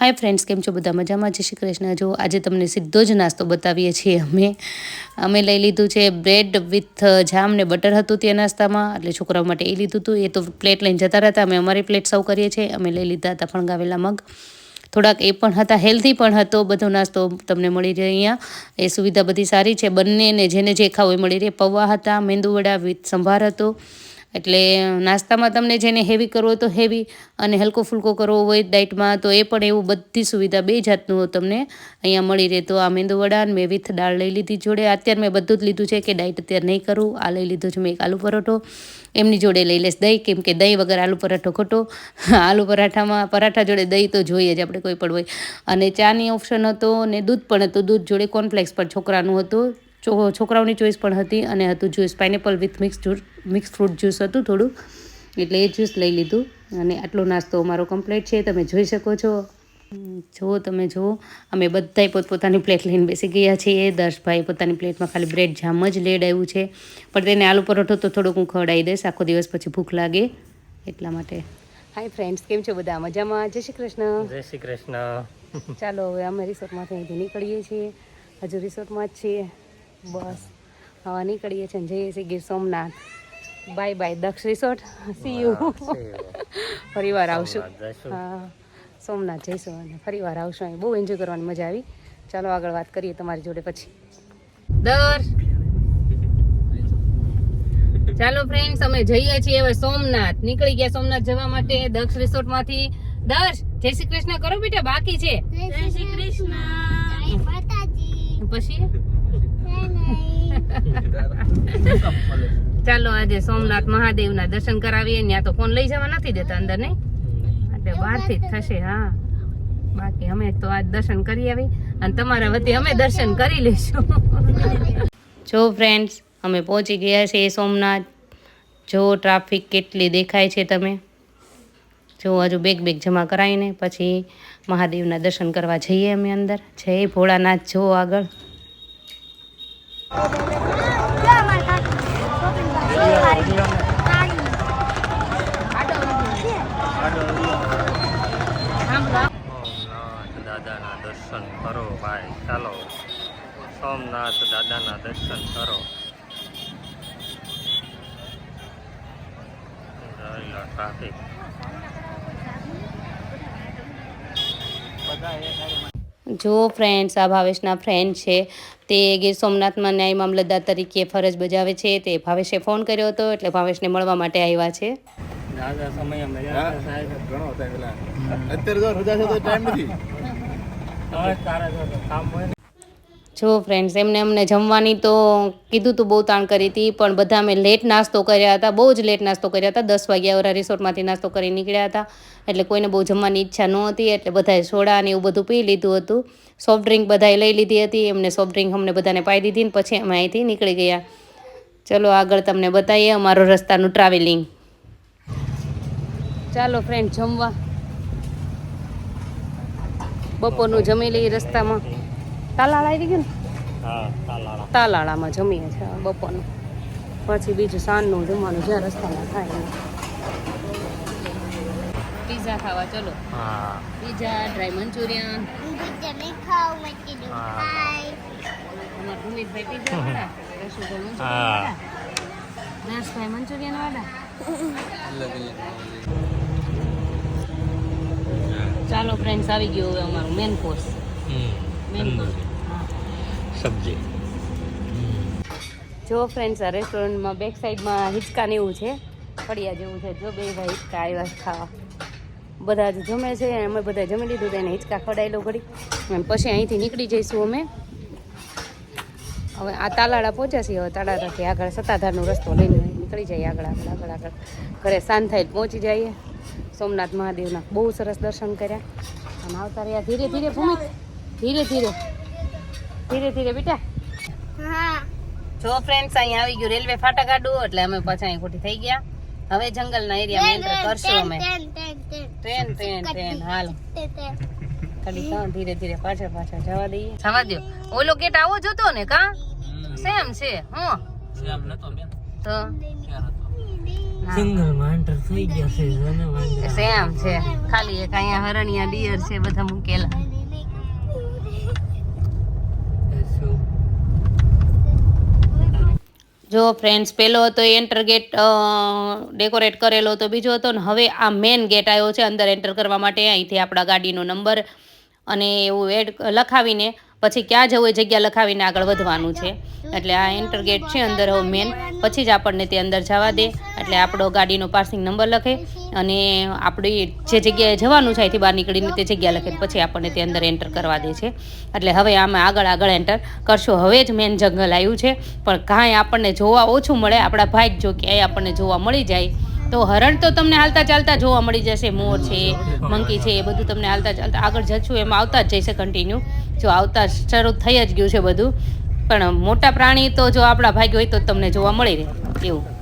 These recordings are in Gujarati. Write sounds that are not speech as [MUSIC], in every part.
હાય ફ્રેન્ડ્સ કેમ છો બધા? મજામાં? જય શ્રી કૃષ્ણ. જો, આજે તમને સીધો જ નાસ્તો બતાવીએ છીએ અમે. અમે લઈ લીધું છે બ્રેડ વિથ જામ ને બટર હતું ત્યાં નાસ્તામાં. એટલે છોકરાઓ માટે એ લીધું હતું. એ તો પ્લેટ લઈને જતા રહેતા અમે અમારી પ્લેટ સર્વ કરીએ છીએ. અમે લઈ લીધા હતા ફણગાવેલા મગ. થોડાક એ પણ હતા હેલ્ધી પણ હતો. બધો નાસ્તો તમને મળી રહે અહીંયા. એ સુવિધા બધી સારી છે. બંનેને જેને જે ખાવું એ મળી રહે. પૌવા હતા મેંદુવડા વિથ સંભાર હતો. એટલે નાસ્તામાં તમને જેને હેવી કરવો તો હેવી અને હલકો ફૂલકો કરવો હોય ડાયટમાં તો એ પણ એવું બધી સુવિધા બે જાતનું તમને અહીંયા મળી રહે. તો આ મેંદુવડા અને મેં વિથ દાળ લઈ લીધી જોડે. અત્યારે મેં બધું જ લીધું છે કે ડાયટ અત્યારે નહીં કરું. આ લઈ લીધું છે મેં એક આલુ પરોઠો. એમની જોડે લઈ લઈશ દહીં, કેમ કે દહીં વગર આલુ પરાઠો ખોટો. [LAUGHS] આલુ પરાઠામાં, પરાઠા જોડે દહીં તો જોઈએ જ આપણે કોઈ પણ હોય. અને ચાની ઓપ્શન હતો ને દૂધ પણ હતું. દૂધ જોડે કોર્નફ્લેક્સ પણ છોકરાનું હતું. છોકરાઓની ચોઈસ પણ હતી અને હતું juice pineapple with mix juice mix fruit juice હતું થોડું એટલે એ જ્યુસ લઈ લીધું. અને આટલો નાસ્તો અમારો કમ્પ્લીટ છે તમે જોઈ શકો છો. જો જુઓ તમે જુઓ. અમે બધાય પોતપોતાની પ્લેટ લઈને બેસી ગયા છીએ. દર્શભાઈ પોતાની પ્લેટમાં ખાલી બ્રેડ જામ જ લેડ આવ્યું છે. પણ તેને આલુ પરોઠો તો થોડુંક હું ખવડાવી દઈશ આખો દિવસ પછી ભૂખ લાગે એટલા માટે. હાય ફ્રેન્ડ્સ કેમ છો બધા? મજામાં? જય શ્રી કૃષ્ણ. જય શ્રી કૃષ્ણ. ચાલો હવે અમે રિસોર્ટમાંથી અહીંથી નીકળીએ છીએ. હજુ રિસોર્ટમાં જ છીએ. બસ. હવે નીકળીએ છીએ. અને જઈએ છીએ Gir Somnath. Bye bye Daksh resort see you ફરી વાર આવશું સોમનાથ જઈશું. હા. સોમનાથ જઈશું અને ફરી વાર આવશું. અહીં બહુ એન્જોય કરવાની મજા આવી. ચાલો આગળ વાત કરીએ તમારી જોડે પછી. દર. ચાલો ફ્રેન્ડ્સ અમે જઈએ છીએ હવે સોમનાથ. નીકળી ગયા સોમનાથ જવા માટે દક્ષ રિસોર્ટમાંથી. દર્શ જય શ્રી કૃષ્ણ. કરો બેટા બાકી છે. જય શ્રી કૃષ્ણ. પછી? [LAUGHS] ચાલો આજે સોમનાથ મહાદેવના દર્શન કરાવીએ ત્યાં તો ફોન લઈ જવા નથી દેતા અંદર નહીં? એટલે બહારથી જ થશે હા. બાકી અમે તો આજ દર્શન કરી આવી અને તમારા વતી અમે દર્શન કરી લઈશું. જો ફ્રેન્ડ્સ અમે પહોંચી ગયા છીએ સોમનાથ. જો ટ્રાફિક કેટલી દેખાય છે તમે. જો હજુ બેગ બેગ જમા કરાવીને પછી મહાદેવના દર્શન કરવા જઈએ અમે અંદર. જય ભોળાનાથ જો આગળ. દાદાના દર્શન કરો. ભાઈ ચાલો. સોમનાથ દાદાના દર્શન કરો. ટ્રાફિક જો ફ્રેન્ડ્સ આ ભાવેશના ફ્રેન્ડ છે તે ગીર સોમનાથમાં ન્યાય મામલતદાર તરીકે ફરજ બજાવે છે તે ભાવેશે ફોન કર્યો હતો એટલે ભાવેશને મળવા માટે આવ્યા છે. અત્યારે જો ફ્રેન્ડ્સ એમને અમને જમવાની તો કીધું તું બહુ તાણ કરી હતી, પણ બધા અમે લેટ નાસ્તો કર્યા હતા, બહુ જ લેટ નાસ્તો કર્યા હતા. દસ વાગ્યા વાળા રિસોર્ટમાંથી નાસ્તો કરી નીકળ્યા હતા. એટલે કોઈને બહુ જમવાની ઈચ્છા નહોતી એટલે બધાએ સોડા ને એવું બધું પી લીધું હતું. સોફ્ટ ડ્રિંક બધાએ લઈ લીધી હતી, એમને સોફ્ટ ડ્રિંક અમને બધાને પાઈ દીધી ને પછી અમે અહીંથી નીકળી ગયા. ચલો આગળ તમને બતાવીએ અમારો રસ્તાનું ટ્રાવેલિંગ ચાલો ફ્રેન્ડ જમવા. બપોરનું જમી લઈએ રસ્તામાં. તાલાળ આવી ગયું ને? તાલાળામાં જમીએ છીએ બપોરનું. પછી બીજું સાંજનું જમવાનું જ્યાં રસ્તામાં થાય પીઝા ખાવા ચલો. Pizza dry manchurian. Bhumitbhai pizza વાળા રસુભાઈ મંચુરિયન. વાળા. નર્સભાઈ મંચુરિયન વાળા. ચાલો ફ્રેન્ડ્સ આવી ગયો હવે અમારું મેન કોર્સ મેન કોર્સ સબ્જી જો ફ્રેન્ડ્સ આ રેસ્ટોરન્ટમાં બેક સાઈડમાં હિંચકા ને એવું છે, ફળિયા જેવું છે. જો બે ભાઈ હિંચકા આવ્યા ખાવા. બધા જ જમે છે, અમે બધા જમી લીધું તેને હિંચકા ખવડાવી લો ઘડી. અને પછી અહીંથી નીકળી જઈશું અમે. હવે આ તાલાળા પહોંચ્યા છીએ, હવે તાલાળાથી આગળ સત્તાધારનો રસ્તો લઈને નીકળી જઈએ આગળ આગળ આગળ આગળ. ઘરે શાંત થાય પહોંચી જઈએ. સોમનાથ મહાદેવના બહુ સરસ દર્શન કર્યા. અને આવતા રહ્યા ધીરે ધીરે ભૂમિ ધીરે ધીરે. ધીરે ધીરે બેટા. હા. જો ફ્રેન્ડ્સ અહીંયા આવી ગયું રેલવે ફાટા આડું એટલે અમે પાછા અહીં ખોટી થઈ ગયા. હવે જંગલના એરિયામાં એન્ટર કરશું અમે. ટ્રેન ટ્રેન ટ્રેન હાલ. ખાલી તો ધીરે ધીરે પાછળ પાછળ જવા દઈએ. જવા દો ઓલો ગેટ આવો જોતો ને કા? સેમ છે હું. સેમ નતો બેન. તો? એન્ટર થઈ ગયા છે સેમ છે. ખાલી એક અહીંયા હરણિયા ડિયર છે બધા મૂકેલા. જો ફ્રેન્ડ્સ પહેલો હતો એન્ટર ગેટ ડેકોરેટ કરેલો હતો, બીજો હતો ને હવે આ મેઇન ગેટ આવ્યો છે, અંદર એન્ટર કરવા માટે, અહીંથી આપણા ગાડીનો નંબર અને એવું એડ લખાવીને, પછી ક્યાં જવું એ જગ્યા લખાવીને આગળ વધવાનું છે. એટલે આ એન્ટર ગેટ છે અંદર હવે મેન પછી જ આપણને તે અંદર જવા દે. એટલે આપણો ગાડીનો પાર્સિંગ નંબર લખે. અને આપણી જે જગ્યાએ જવાનું છે અહીંથી બહાર નીકળીને તે જગ્યા લખે પછી આપણને તે અંદર એન્ટર કરવા દે છે. એટલે હવે આમાં આગળ આગળ એન્ટર કરશો. હવે જ મેન જંગલ આવ્યું છે. પણ કાંઈ આપણને જોવા ઓછું મળે. આપણા ભાઈ જો ક્યાંય આપણને જોવા મળી જાય, તો હરણ તો તમને હાલતા ચાલતા જોવા મળી જશે. મોર છે, મંકી છે, એ બધું તમને હાલતા ચાલતા આગળ જશું. એમાં આવતા જ જશે કન્ટિન્યુ જો આવતા શરૂ થઈ જ ગયું છે બધું. પણ મોટા પ્રાણી તો જો આપણા ભાગ્ય હોય તો તમને જોવા મળી રહે. એવું.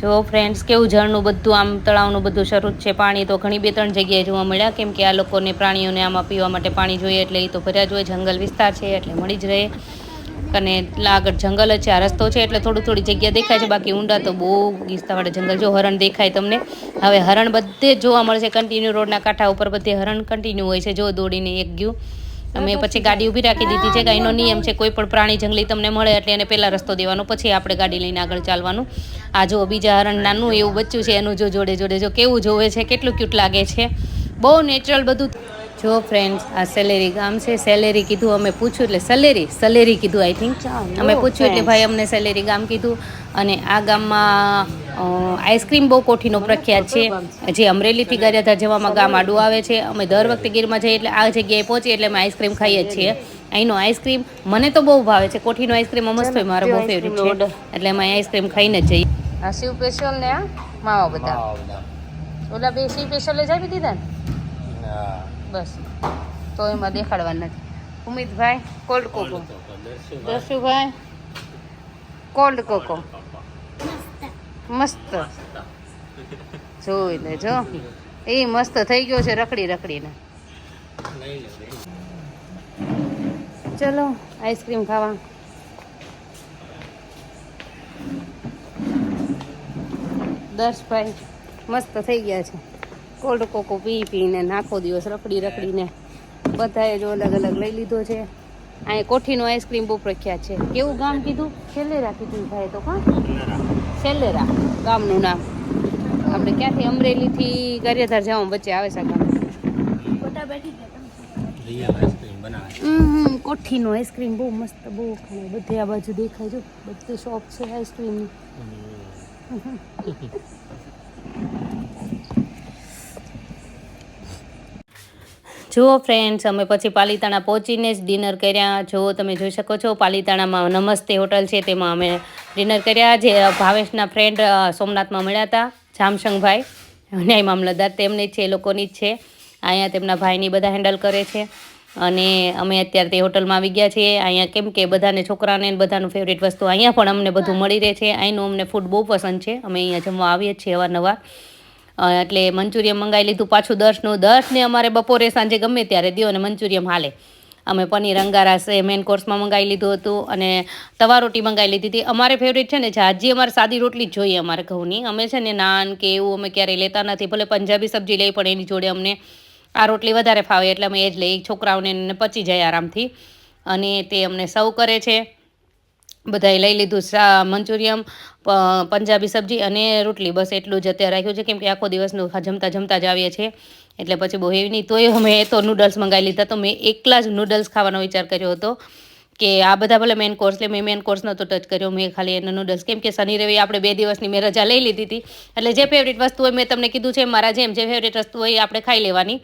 જો ફ્રેન્ડ્સ કેવું ઝરણું બધું, આમ તળાવનું બધું શરૂ છે. પાણી તો ઘણી બે ત્રણ જગ્યાએ જોવા મળ્યા. કેમ કે આ લોકોને પ્રાણીઓને આમાં પીવા માટે પાણી જોઈએ એટલે એ તો ભર્યા જ હોય. જંગલ વિસ્તાર છે એટલે મળી જ રહે. અને આગળ જંગલ જ છે. આ રસ્તો છે એટલે થોડી થોડી જગ્યા દેખાય છે. બાકી ઊંડા તો બહુ ગીસ્તાવાળા જંગલ. જો હરણ દેખાય તમને. હવે હરણ બધે જોવા મળશે કન્ટિન્યુ રોડના કાંઠા ઉપર બધે હરણ કન્ટિન્યુ હોય છે. જો દોડીને એક ગયું. અમે પછી ગાડી ઊભી રાખી દીધી છે એનો નિયમ છે કોઈ પણ પ્રાણી જંગલી તમને મળે એટલે એને પહેલાં રસ્તો દેવાનો પછી આપણે ગાડી લઈને આગળ ચાલવાનું. આ જો બીજા હરણ નાનું એવું બચ્ચું છે એનું જો જોડે જોડે જો કેવું જોવે છે કેટલું ક્યુટ લાગે છે. બહુ નેચરલ બધું. જો ફ્રેન્ડ્સ આ સેલેરી ગામ છે સેલેરી કીધું અમે પૂછ્યું એટલે સલેરી સલેરી કીધું આઈ થિંક અમે પૂછ્યું એટલે ભાઈ અમને સેલેરી ગામ કીધું અને આ ગામમાં આઈસ્ક્રીમ બહુ કોઠીનો પ્રખ્યાત છે. જે અમરેલીથી ગારિયાધાર જવામાં ગામ આડું આવે છે. અમે દર વખતે ગીરમાં જઈએ એટલે આ જગ્યાએ પહોંચીએ એટલે અમે આઈસ્ક્રીમ ખાઈએ છીએ. અહીંનો આઈસ્ક્રીમ મને તો બહુ ભાવે છે. કોઠીનો આઈસ્ક્રીમ મસ્ત હોય મારો બહુ ફેવરિટ છે. એટલે અમે આઈસ્ક્રીમ ખાઈને જઈએ. આ શિવ સ્પેશિયલ ને આ? માવા બધા ઓલા બે શિવ સ્પેશિયલ જ આપી દીધા ને? બસ. તો એમાં દેખાડવા નથી. ઉમિતભાઈ કોલ્ડ કોકો દર્શુભાઈ કોલ્ડ કોકો મસ્ત. જોઈ લે જો. એ મસ્ત થઈ ગયો છે રખડી રખડીને. ચલો, આઈસ્ક્રીમ ખાવા. દર્શભાઈ મસ્ત થઈ ગયા છે. કોલ્ડ કોકો પી પીને નાખો દિવસ રખડી રખડીને બધાએ જો અલગ અલગ લઈ લીધો છે. અહીંયા કોઠીનો આઈસ્ક્રીમ બહુ પ્રખ્યાત છે. કેવું ગામ કીધું? છેલ્લેરા કીધું ભાઈ તો કોણ? છેલ્લેરા ગામનું નામ. આપણે ક્યાંથી અમરેલીથી ગારિયાધાર જવા વચ્ચે આવે છે ગામ. હમ, કોઠીનો આઈસ્ક્રીમ બહુ મસ્ત બહુ ખાય બધે આ બાજુ દેખાય જો બધી શોપ છે આઈસ્ક્રીમની. જુઓ ફ્રેન્ડ્સ અમે પછી પાલીતાણા પહોંચીને જ ડિનર કર્યા. જો તમે જોઈ શકો છો, પાલીતાણામાં નમસ્તે હોટલ છે, તેમાં અમે ડિનર કર્યા. જે ભાવેશના ફ્રેન્ડ સોમનાથમાં મળ્યા હતા, જામશંગભાઈ. ન્યાય મામલતદાર તેમની જ છે, એ લોકોની જ છે. અહીંયા તેમના ભાઈની બધા હેન્ડલ કરે છે. અને અમે અત્યારે તે હોટલમાં આવી ગયા છીએ. અહીંયા કેમ કે બધાને છોકરાને બધાનું ફેવરેટ વસ્તુ અહીંયા પણ અમને બધું મળી રહે છે. અહીંનું અમને ફૂડ બહુ પસંદ છે. અમે અહીંયા જમવા આવીએ છીએ અવારનવાર. એટલે મંચુરિયમ મંગાવી લીધું, પાછું દસનું દસ ને અમારે બપોરે સાંજે ગમે ત્યારે દો અને મંચુરિયમ હાલે. અમે પનીર અંગારા મેન કોર્સમાં મંગાવી લીધું હતું અને તવા રોટી મંગાવી લીધી હતી. અમારે ફેવરેટ છે ને જાજી અમારે સાદી રોટલી જ જોઈએ અમારે ઘઉંની. અમે છે ને નાન કે એવું અમે ક્યારેય લેતા નથી, ભલે પંજાબી સબ્જી લઈ પણ એની જોડે અમને આ રોટલી વધારે ફાવે, એટલે અમે એ જ લઈ, છોકરાઓને પચી જાય આરામથી. અને તે અમને સર્વ કરે છે. બધાએ લઈ લીધું શા મંચુરિયમ પંજાબી સબ્જી અને રોટલી. બસ એટલું જ અત્યારે રાખ્યું છે. કેમ કે આખો દિવસનું જમતા જમતા જ આવીએ છીએ. એટલે પછી બહુ એવી નહીં. તોય અમે તો નૂડલ્સ મંગાવી લીધા. તો મેં એકલા જ નૂડલ્સ ખાવાનો વિચાર કર્યો હતો. કે આ બધા ભલે મેન કોર્સ લે, મેં મેન કોર્સ નહોતો ટચ કર્યો. મેં ખાલી એના નૂડલ્સ કેમ કે શનિ રવિ આપણે બે દિવસની મેં રજા લઈ લીધી હતી. એટલે જે ફેવરેટ વસ્તુ હોય મેં તમને કીધું છે, મારા જેમ જે ફેવરેટ વસ્તુ હોય આપણે ખાઈ લેવાની.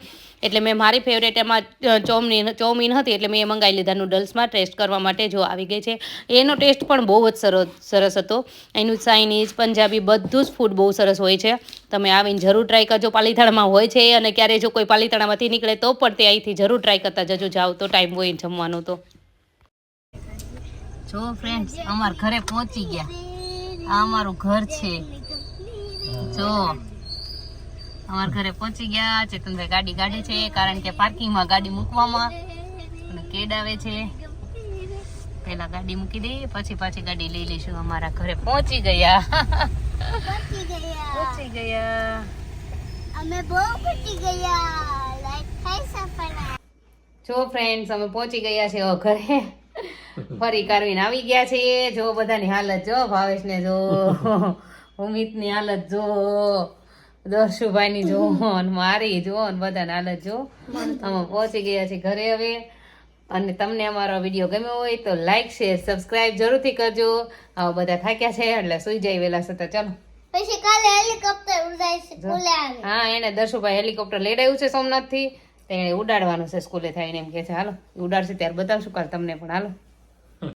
એટલે મેં મારી ફેવરેટ એમાં ચોમીન ચોમીન હતી એટલે મેં એ મંગાવી લીધા નૂડલ્સમાં ટેસ્ટ કરવા માટે જો આવી ગઈ છે. એનો ટેસ્ટ પણ બહુ જ સરસ સરસ હતો. એનું ચાઇનીઝ પંજાબી બધું જ ફૂડ બહુ સરસ હોય છે. તમે આવીને જરૂર ટ્રાય કરજો. પાલીતાણામાં હોય છે અને ક્યારે જો કોઈ પાલીતાણામાંથી નીકળે તો પણ તે અહીંથી જરૂર ટ્રાય કરતા જજો. જાઓ તો ટાઈમ હોય જમવાનો તો. જો ફ્રેન્ડ્સ અમાર ઘરે પહોંચી ગયા. આ અમારું ઘર છે. જો અમારા ઘરે પહોંચી ગયા ચેતનભાઈ ગાડી કાઢે છે કારણ કે પાર્કિંગમાં ગાડી મૂકવામાં અને કેડ આવે છે. પેલા ગાડી મૂકી દઈએ પછી પાછી ગાડી લઈ લઈશું. અમારા ઘરે પહોંચી ગયા. પહોંચી ગયા. અમે બહુ પહોંચી ગયા. જો ફ્રેન્ડ્સ અમે પહોંચી ગયા છે ઘરે. ફરી કરવીને આવી ગયા છે જો બધાની હાલત જો ભાવેશને જો ઉમિતની હાલત જો દર્શુભાઈની જો અને મારી જો અને બધાની હાલત જો. અમે પહોંચી ગયા છીએ ઘરે હવે. અને તમને અમારો વીડિયો ગમ્યો હોય તો લાઈક શેર સબસ્ક્રાઇબ જરૂરથી કરજો. આવા બધા થાક્યા છે એટલે સુઈ જાય વહેલા સતા ચાલો. પછી કાલે હેલિકોપ્ટર ઉડાય છે સ્કૂલે હા એને દર્શુભાઈ હેલિકોપ્ટર લઈ આવ્યું છે સોમનાથથી. તેને ઉડાડવાનું છે સ્કૂલે થઈને એમ કે છે હાલો ઉડાડશે ત્યારે બતાવશું કાલે તમને પણ. હાલો.